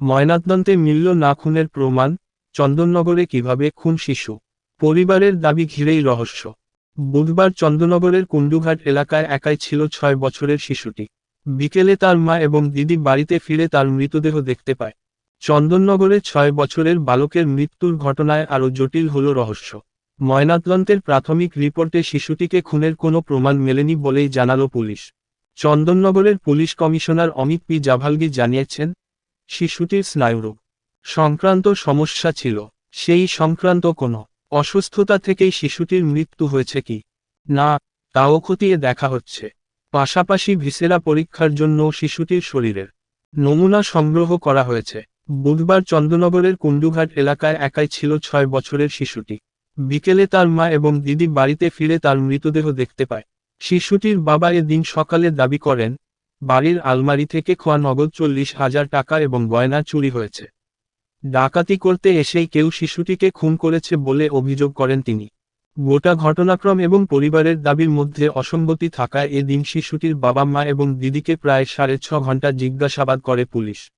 ময়নাতদন্তে মিলল না খুনের প্রমাণ, চন্দননগরে কীভাবে খুন শিশু। পরিবারের দাবি ঘিরেই রহস্য। বুধবার চন্দননগরের কুণ্ডুঘাট এলাকায় একাই ছিল ছয় বছরের শিশুটি। বিকেলে তার মা এবং দিদি বাড়িতে ফিরে তার মৃতদেহ দেখতে পায়। চন্দননগরে ছয় বছরের বালকের মৃত্যুর ঘটনায় আরও জটিল হল রহস্য। ময়নাতদন্তের প্রাথমিক রিপোর্টে শিশুটিকে খুনের কোনো প্রমাণ মেলেনি বলেই জানালো police. চন্দননগরের police commissioner Amit P. Javalgi জানিয়েছেন শিশুটির স্নায়ুরোগ সংক্রান্ত সমস্যা ছিল। সেই সংক্রান্ত কোনো অসুস্থতা থেকেই শিশুটির মৃত্যু হয়েছে কি? না, তাও খতিয়ে দেখা হচ্ছে। পাশাপাশি ভিসেরা পরীক্ষার জন্য শিশুটির শরীরের নমুনা সংগ্রহ করা হয়েছে। বুধবার চন্দ্রনগরের কুণ্ডুঘাট এলাকায় একাই ছিল ছয় বছরের শিশুটি। বিকেলে তার মা এবং দিদি বাড়িতে ফিরে তার মৃতদেহ দেখতে পায়। শিশুটির বাবা এদিন সকালে দাবি করেন বাড়ির আলমারি থেকে খোয়া নগদ চল্লিশ হাজার টাকা এবং গয়না চুরি হয়েছে। ডাকাতি করতে এসেই কেউ শিশুটিকে খুন করেছে বলে অভিযোগ করেন তিনি। গোটা ঘটনাক্রম এবং পরিবারের দাবির মধ্যে অসঙ্গতি থাকায় এদিন শিশুটির বাবা মা এবং দিদিকে প্রায় সাড়ে ছ ঘণ্টা জিজ্ঞাসাবাদ করে পুলিশ।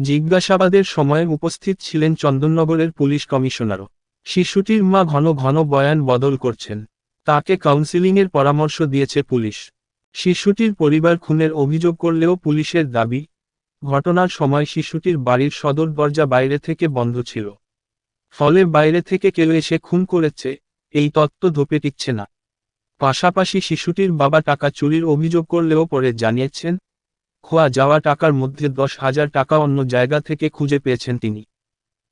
জিজ্ঞাসাবাদের সময় উপস্থিত ছিলেন চন্দননগরের পুলিশ কমিশনারও। শিশুটির মা ঘন ঘন বয়ান বদল করছেন। তাকে কাউন্সিলিংয়ের পরামর্শ দিয়েছে পুলিশ। শিশুটির পরিবার খুনের অভিযোগ করলেও পুলিশের দাবি, ঘটনার সময় শিশুটির বাড়ির সদর দরজা বাইরে থেকে বন্ধ ছিল। ফলে বাইরে থেকে কেউ এসে খুন করেছে, এই তত্ত্ব ধোপে টিকছে না। পাশাপাশি শিশুটির বাবা টাকা চুরির অভিযোগ করলেও পরে জানিয়েছেন, খোয়া যাওয়া টাকার মধ্যে দশ হাজার টাকা অন্য জায়গা থেকে খুঁজে পেয়েছেন তিনি।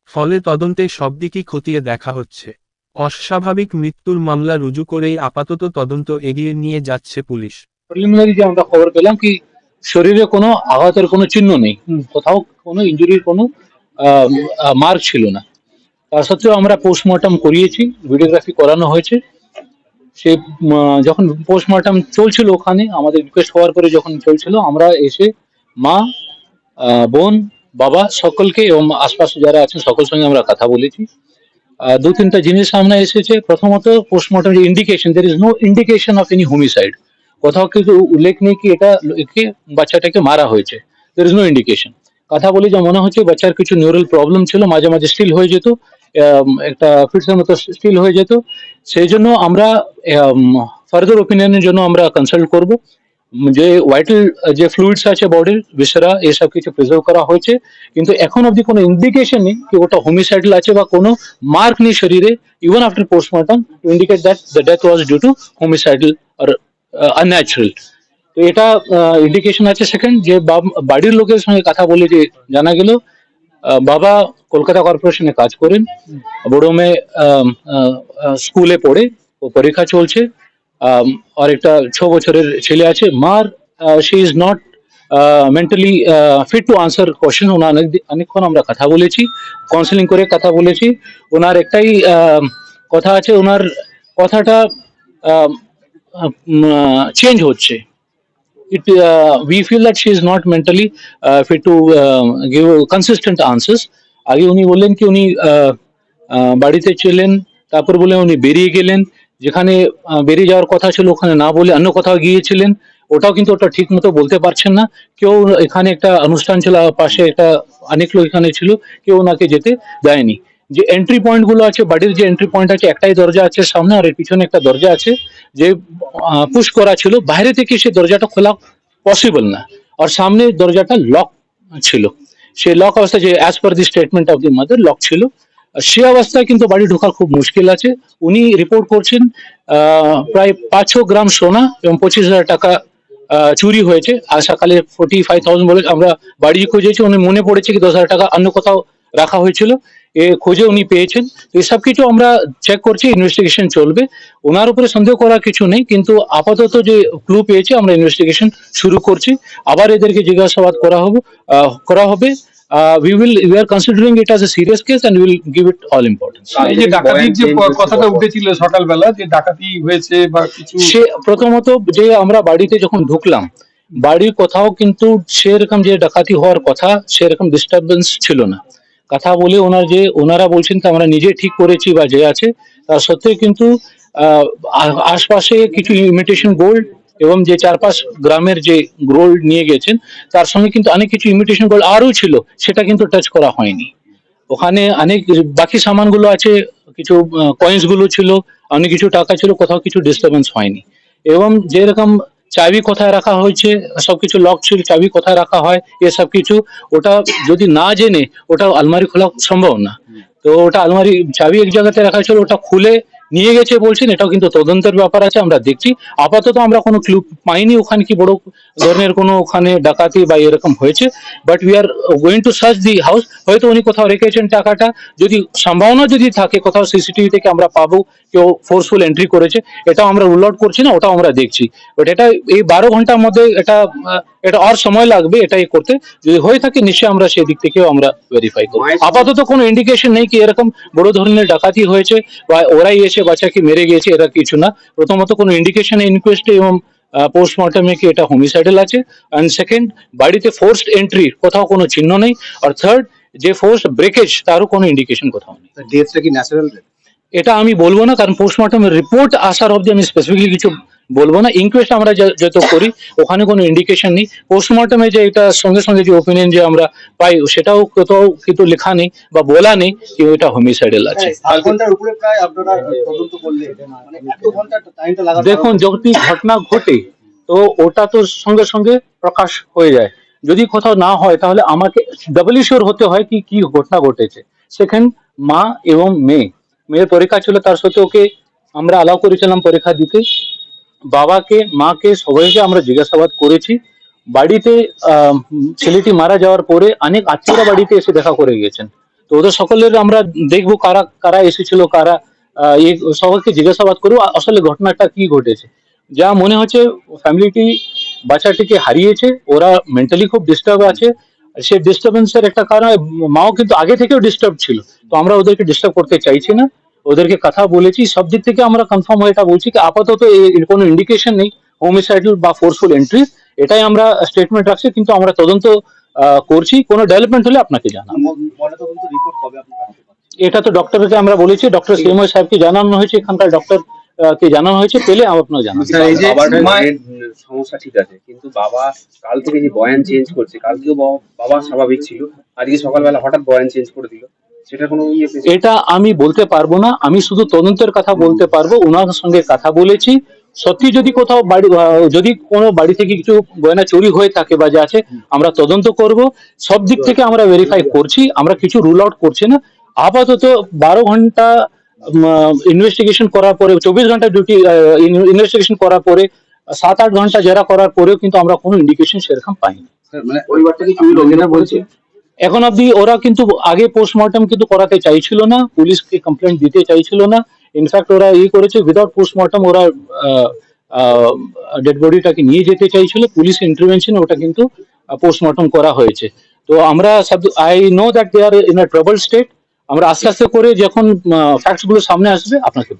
ফলে তদন্তে সব দিকই খতিয়ে দেখা হচ্ছে। অস্বাভাবিক মৃত্যুর মামলা রুজু করেই আপাতত তদন্ত এগিয়ে নিয়ে যাচ্ছে পুলিশ। প্রিলিমিনারি যে আমরা খবর পেলাম কি শরীরে কোনো আঘাতের কোনো চিহ্ন নেই। কোথাও কোনো ইঞ্জুরির কোনো মার্ক ছিল না। তার সত্ত্বেও আমরা পোস্টমর্টম করিয়েছি ভিডিওগ্রাফি করানো হয়েছে। সে যখন পোস্টমর্টম চলছিল ওখানে আমাদের রিকোয়েস্ট হওয়ার পরে যখন চলছিল আমরা এসে মা আহ, বোন বাবা সকলকে এবং আশপাশে যারা আছেন সকল সঙ্গে আমরা কথা বলেছি। দু তিনটা জিনিস সামনে এসেছে। প্রথমত পোস্টমর্টম যে indication there is no indication of any homicide কোথাও কিন্তু উল্লেখ নেই কি এটা একে বাচ্চাটাকে মারা হয়েছে। দের ইজ নো ইন্ডিকেশন কথা বলি যে মনে হচ্ছে বাচ্চার কিছু নিউরাল প্রবলেম ছিল, মাঝে মাঝে স্টিল হয়ে যেত একটা ফিটসের মতো স্টিল হয়ে যেত। সেই জন্য আমরা ফার্দার ওপিনিয়নের জন্য আমরা কনসাল্ট করব। যে ভাইটাল যে ফ্লুইডস আছে বডির বিসরা এসব কিছু প্রিজার্ভ করা হয়েছে। কিন্তু এখন অবধি কোনো ইন্ডিকেশন নেই কি ওটা হোমিসাইডাল আছে বা কোনো মার্ক নেই শরীরে। Even after postmortem to indicate that the death was due to homicidal or unnatural তো এটা ইন্ডিকেশন আছে সেকেন্ড যে বাড়ির লোকের সঙ্গে কথা বলে যে জানা গেল বাবা কলকাতা কর্পোরেশনে কাজ করেন বড়মে স্কুলে পড়ে ও পরীক্ষা চলছে আর একটা ছ বছরের ছেলে আছে মার she is not mentally fit to answer question ওনার অনেক অনেকক্ষণ আমরা কথা বলেছি কাউন্সেলিং করে কথা বলেছি ওনার একটাই কথা আছে ওনার কথাটা চেঞ্জ হচ্ছে। It uh, we feel that she is not mentally uh, fit to uh, give consistent answers আগে উনি বললেন কি উনি বাড়িতে ছিলেন তারপর বলে উনি বেরিয়ে গেলেন। যেখানে বেরিয়ে যাওয়ার কথা ছিল ওখানে না বলে অন্য কোথাও গিয়েছিলেন। ওটাও কিন্তু ওটা ঠিক মতো বলতে পারছেন না। কেউ এখানে একটা অনুষ্ঠান ছিল পাশে একটা অনেক লোক এখানে ছিল কেউ ওনাকে যেতে দেয়নি। যে এন্ট্রি পয়েন্টগুলো আছে, বাড়ির যে এন্ট্রি পয়েন্ট আছে, একটাই দরজা আছে সামনে আর এর পিছনে একটা দরজা আছে যে পুশ করা ছিল। বাইরে থেকে সে দরজাটা খোলা পসিবল না। আর সামনে দরজাটা লক ছিল। সেই লক অবস্থা যে as per the statement of the mother lock ছিল। সে অবস্থায় কিন্তু বাড়ি ঢোকা খুব মুশকিল আছে। উনি রিপোর্ট করছেন প্রায় পাঁচশো গ্রাম সোনা এবং পঁচিশ হাজার টাকা চুরি হয়েছে। আর সকালে ফোর্টি ফাইভ থাউজেন্ড বলে আমরা বাড়ি খুঁজেছি। উনি মনে পড়েছে কি দশ হাজার টাকা অন্য কোথাও রাখা হয়েছিল। খোঁজে উনি পেয়েছেন। এসব কিছু আমরা চেক করছি ইনভেস্টিগেশন চলবে। ওনার উপরে সন্দেহ করার কিছু নেই কিন্তু আপাতত যে ক্লু পেয়েছে আমরা ইনভেস্টিগেশন শুরু করছি। আবার এদেরকে জিজ্ঞাসাবাদ করা হবে করা হবে। We will we are considering it as a serious case will give it all importance এই যে ডাকাতির যে কথাটা উঠেছিল সকালবেলা যে ডাকাতি হয়েছে বা কিছু সে প্রথমত যে আমরা বাড়িতে যখন ঢুকলাম বাড়ির কোথাও কিন্তু সেরকম যে ডাকাতি হওয়ার কথা সেরকম ডিস্টারবেন্স ছিল না। কথা বলে ওনার যে, ওনারা বলছেন যে আমরা নিজে ঠিক করেছি বা যে আছে তা সত্ত্বেও কিন্তু আশপাশে কিছু ইমিটেশন গোল্ড এবং যে চার পাঁচ গ্রামের যে গোল্ড নিয়ে গেছেন, তার সঙ্গে কিন্তু অনেক কিছু ইমিটেশন গোল্ড আরও ছিল, সেটা কিন্তু টাচ করা হয়নি। ওখানে অনেক বাকি সামানগুলো আছে, কিছু কয়েন্সগুলো ছিল, অনেক কিছু টাকা ছিল, কোথাও কিছু ডিস্টারবেন্স হয়নি। এবং যেরকম চাবি কোথায় রাখা হয়েছে, সবকিছু লক ছিল, চাবি কোথায় রাখা হয় এসব কিছু, ওটা যদি না জেনে, ওটা আলমারি খোলা সম্ভব না। তো ওটা আলমারি, চাবি এক জায়গাতে রাখা ছিল, ওটা খুলে নিয়ে গেছে বলছেন, এটাও কিন্তু তদন্তের ব্যাপার আছে, আমরা দেখছি। আপাতত আমরা কোনো ক্লু পাইনি ওখানে কি বড় ধরনের কোনো ওখানে ডাকাতি বা এরকম হয়েছে but we are going to search the house হয়তো উনি কোথাও রেখেছেন টাকাটা, যদি সম্ভাবনা যদি থাকে, কোথাও সিসিটিভি থেকে আমরা পাবো, কেউ ফোর্সফুল এন্ট্রি করেছে এটা আমরা রুল আউট করছি না, ওটাও আমরা দেখছি। বাট এটা এই বারো ঘণ্টার মধ্যে এটা এটা আর সময় লাগবে এটাই করতে। যদি হয়ে থাকে নিশ্চয়ই আমরা সেই দিক থেকেও আমরা ভেরিফাই করব। আপাতত কোনো ইন্ডিকেশন নেই কি এরকম বড় ধরনের ডাকাতি হয়েছে বা ওরাই এসে বাচ্চাকে মেরে গিয়েছে এরা কিছু না। প্রথমত কোনো ইন্ডিকেশন ইনকোয়েস্টে এবং পোস্টমর্টমে কি এটা হোমিসাইডাল আছে। অ্যান্ড সেকেন্ড বাড়িতে ফোর্সড এন্ট্রি কোথাও কোনো চিহ্ন নেই। আর থার্ড যে ফোর্সড ব্রেকেজ তারও কোনো ইন্ডিকেশন কোথাও নেই। ডেথটা কি ন্যাচারাল এটা আমি বলব না কারণ পোস্টমর্টমের রিপোর্ট আসার অবধি আমি স্পেসিফিকলি কিছু বলব না ইনকোয়েস্ট আমরা যত করি ওখানে কোনো ইন্ডিকেশন নেই। পোস্টমর্টমে যে এটা সঙ্গে সঙ্গে যে ওপিনিয়ন যে আমরা পাই সেটাও কোথাও কিন্তু লেখা নেই বা বলা নেই কি ওইটা হোমিসাইডাল আছে। মানে দেখুন যদি ঘটনা ঘটে তো ওটা তো সঙ্গে সঙ্গে প্রকাশ হয়ে যায়। যদি কোথাও না হয় তাহলে আমাকে ডাবলি শিওর হতে হয় কি কি ঘটনা ঘটেছে। সেখানে মা এবং মেয়ে। মেয়ের পরীক্ষা ছিল তার সাথে ওকে আমরা অ্যালাউ করেছিলাম পরীক্ষা দিতে। বাবাকে, মাকে সবাইকে আমরা জিজ্ঞাসাবাদ করেছি। বাড়িতে ছেলেটি মারা যাওয়ার পরে অনেক আত্মীয়রা বাড়িতে এসে দেখা করে গেছেন। তো ওদের সকলের আমরা দেখব কারা কারা এসেছিল, কারা সবাইকে জিজ্ঞাসাবাদ করব আসলে ঘটনাটা কি ঘটেছে। যা মনে হচ্ছে ফ্যামিলিটি বাচ্চাটিকে হারিয়েছে, ওরা মেন্টালি খুব ডিস্টার্ব আছে। সে ডিস্টারবেন্সের একটা কারণ মাও কিন্তু আগে থেকেও ডিস্টার্ব ছিল। তো আমরা ওদেরকে ডিস্টার্ব করতে চাইছি না। ওদেরকে কথা বলেছি সব দিক থেকে আমরা কনফার্ম হয়ে এটা বলছি কি আপাতত এর কোনো ইন্ডিকেশন নেই হোমিসাইডাল বা ফোর্সফুল এন্ট্রি এটাই আমরা স্টেটমেন্ট রাখছি কিন্তু আমরা তদন্ত করছি কোনো ডেভেলপমেন্ট হলে আপনাকে জানাব। মনে আপনারা পাবেন? এটা তো ডক্টরকে আমরা বলেছি ডক্টর সিএমও সাহেবকে জানানো হয়েছে এখানকার ডক্টর কে জানানো হয়েছে পেলে আপনাকে জানাব। সমস্যা ঠিক আছে কিন্তু বাবা কাল থেকে যে বয়ান চেঞ্জ করছে কালকেও বাবা- বাবা স্বাভাবিক ছিল আজকে সকালবেলা হঠাৎ বয়ান চেঞ্জ করে দিল। ইয়ে? এটা আমি বলতে পারব না আমি শুধু তদন্তের কথা বলতে পারব ওনার সঙ্গে কথা বলেছি। সত্যি যদি কোথাও বাড়ি যদি কোনো বাড়ি থেকে কিছু গয়না চুরি হয়ে থাকে বা যা আছে আমরা তদন্ত করব। সব দিক থেকে আমরা ভেরিফাই করছি আমরা কিছু রুল আউট করছি না। আপাতত বারো ঘণ্টা ইনভেস্টিগেশন করার পরে চব্বিশ ঘণ্টা ডিউটি ইনভেস্টিগেশন করার পরে সাত আট ঘণ্টা জেরা করার পরেও কিন্তু আমরা কোনো ইন্ডিকেশন সেরকম পাইনি। স্যার, মানে পরিবারটা কি বলছে এখন অব্দি ওরা কিন্তু আগে পোস্টমর্টম কিন্তু করাতে চাইছিল না, পুলিশকে কমপ্লেন দিতে চাইছিল না। ইনফ্যাক্ট ওরা ই করেছে উইদাউট পোস্টমর্টম ওরা ডেড বডিটাকে নিয়ে যেতে চাইছিল। পুলিশ ইন্টারভেনশন ওটা কিন্তু পোস্টমর্টম করা হয়েছে। তো আমরা I know that they are in a trouble state আমরা আস্তে আস্তে করে যখন ফ্যাক্টসগুলো সামনে আসবে আপনাকে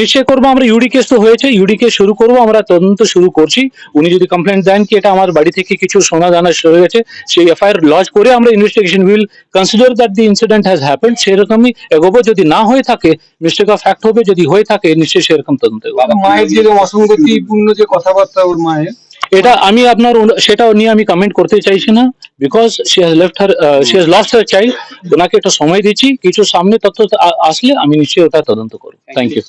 নিশ্চয় করব আমরা ইউডি কেস তো হয়েছে ইউডি কেস শুরু করব আমরা তদন্ত শুরু করছি। উনি যদি কমপ্লেন দেন কি এটা আমার বাড়ি থেকে কিছু সোনা দানা সরে গেছে সেই এফআইআর লজ করে আমরা investigation will consider that the incident has happen সেরকমই এগোবো যদি না হয়ে থাকে মিস্টেক অফ ফ্যাক্ট হবে যদি হয়ে থাকে নিশ্চয়ই সেরকম তদন্ত। মায়ের যে অসঙ্গতিপূর্ণ যে কথাবার্তা ওর মায়ের এটা আমি আপনার সেটা নিয়ে আমি কমেন্ট করতে চাইছি না because she has left her she has lost her child ওনাকে একটা সময় দিচ্ছি, কিছু সামনে তথ্য আসলে আমি নিশ্চয়ই ওটা তদন্ত করব। Thank you